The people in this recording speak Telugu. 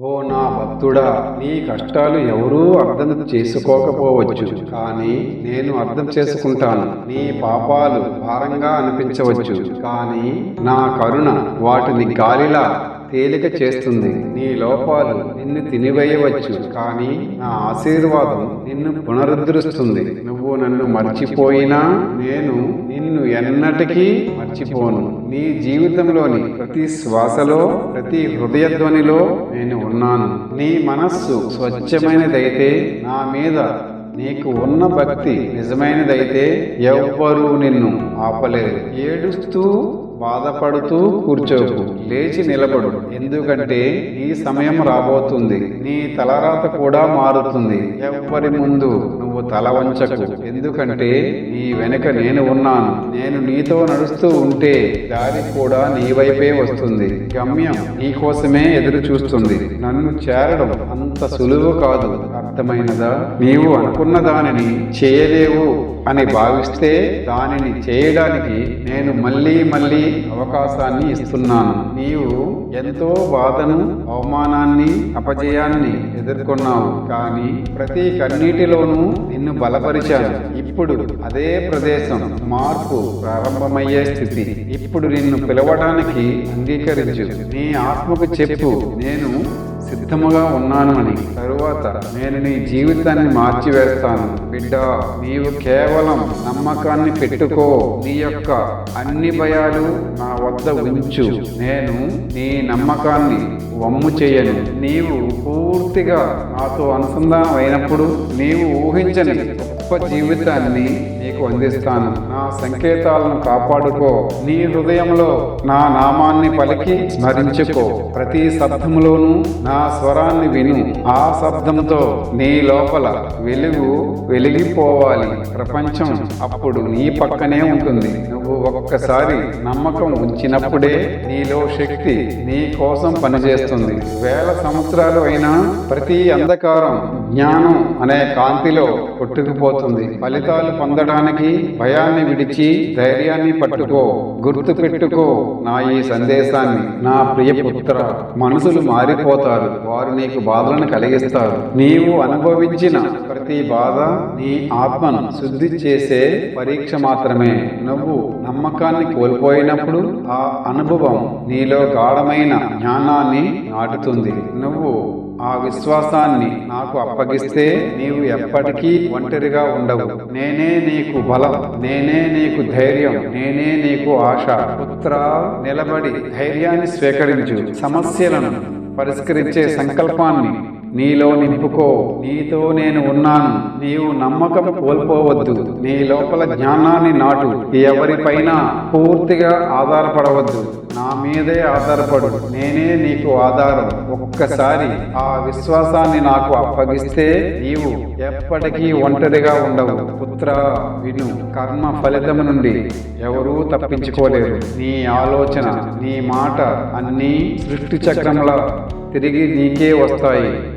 ఓ నా భక్తుడా నీ కష్టాలు ఎవరూ అర్థం చేసుకోకపోవచ్చు. కానీ నేను అర్థం చేసుకుంటాను. నీ పాపాలు భారంగా అనిపించవచ్చు. కానీ నా కరుణ వాటిని గాలిలా తేలిక చేస్తుంది. నీ లోపాలు నిన్ను తినివేయవచ్చు. కానీ నా ఆశీర్వాదం నిన్ను పునరుద్ధరిస్తుంది. నువ్వు నన్ను మర్చిపోయినా నేను నిన్ను ఎన్నటికీ మర్చిపోను. నీ జీవితంలోని ప్రతి శ్వాసలో ప్రతి హృదయధ్వనిలో నేను ఉన్నాను. నీ మనస్సు స్వచ్ఛమైనదైతే నా మీద నీకు ఉన్న భక్తి నిజమైనదైతే ఎవ్వరూ నిన్ను ఆపలేరు. ఏడుస్తూ బాధపడుతూ కూర్చోకు లేచి నిలబడు. ఎందుకంటే నీ సమయం రాబోతుంది. నీ తలరాత కూడా మారుతుంది. ఎవ్వరి ముందు నువ్వు తల వంచకు. ఎందుకంటే నీ వెనుక నేను ఉన్నాను. నేను నీతో నడుస్తూ ఉంటే దారి కూడా నీ వైపే వస్తుంది. గమ్యం నీ కోసమే ఎదురు చూస్తుంది నన్ను చేరడం అంత సులువు కాదు. అర్థమైనదా? నీవు అనుకున్న దానిని చేయలేవు అని భావిస్తే దానిని చేయడానికి నేను మళ్ళీ మళ్ళీ అవకాశాన్ని ఇస్తున్నాను. నీవు ఎంతో బాధను అవమానాన్ని అపజయాన్ని ఎదుర్కొన్నావు. కానీ ప్రతి కన్నీటిలోనూ నిన్ను బలపరిచాను. ఇప్పుడు అదే ప్రదేశం మార్పు ప్రారంభమయ్యే స్థితి. ఇప్పుడు నిన్ను పిలవడానికి అంగీకరించు. నీ ఆత్మకు చెప్పు. నేను సిద్ధముగా ఉన్నాను అని తరువాత నేను నీ జీవితాన్ని మార్చివేస్తాను. బిడ్డ నీవు కేవలం నమ్మకాన్ని పెట్టుకో. నీ యొక్క అన్ని భయాలు నా వద్ద ఉంచు. నేను నీ నమ్మకాన్ని వమ్ము చేయను. నీవు పూర్తిగా నాతో అనుసంధానం అయినప్పుడు నీవు ఊహించని గొప్ప జీవితాన్ని నీకు అందిస్తాను. నా సంకేతాలను కాపాడుకో. నీ హృదయంలో నా నామాన్ని పలికి స్మరించుకో. ప్రతి శబ్దములోనూ నా నా స్వరాన్ని విను. ఆ శబ్దంతో నీ లోపల వెలుగు వెలిగిపోవాలి. ప్రపంచం అప్పుడు నీ పక్కనే ఉంటుంది. నువ్వు ఒక్కసారి నమ్మకం ఉంచినప్పుడే నీలో శక్తి నీ కోసం పనిచేస్తుంది. వేల సంవత్సరాలు అయినా ప్రతి అంధకారం జ్ఞానం అనే కాంతిలో కొట్టుకుపోతుంది. ఫలితాలు పొందడానికి భయాన్ని విడిచి ధైర్యాన్ని పట్టుకో. గుర్తు పెట్టుకో నా ఈ సందేశాన్ని. నా ప్రియ పుత్ర మనసులు మారిపోతారు. వారు నీకు బాధలను కలిగిస్తారు. నీవు అనుభవించిన ప్రతి బాధ నీ ఆత్మను శుద్ధి చేసే పరీక్ష మాత్రమే. నువ్వు నమ్మకాన్ని కోల్పోయినప్పుడు ఆ అనుభవం నీలో గాఢమైన జ్ఞానాన్ని నాటుతుంది. నువ్వు ఆ విశ్వాసాన్ని నాకు అప్పగిస్తే నీవు ఎప్పటికీ ఒంటరిగా ఉండవు. నేనే నీకు బలం నేనే నీకు ధైర్యం నేనే నీకు ఆశ. పుత్ర నిలబడి ధైర్యాన్ని స్వీకరించు. సమస్యలను పరిష్కరించే సంకల్పాన్ని నీలో నింపుకో. నీతో నేను ఉన్నాను. నీవు నమ్మకం కోల్పోవద్దు. నీ లోపల జ్ఞానాన్ని నాటు. ఎవరిపైన పూర్తిగా ఆధారపడవద్దు. నా మీదే ఆధారపడు. నేనే నీకు ఆధారం. ఒక్కసారి ఆ విశ్వాసాన్ని నాకు అప్పగిస్తే నీవు ఎప్పటికీ ఒంటరిగా ఉండవు. పుత్ర విను. కర్మ ఫలితం నుండి ఎవరూ తప్పించుకోలేరు. నీ ఆలోచన నీ మాట అన్నీ సృష్టి చక్రంలో తిరిగి నీకే వస్తాయి.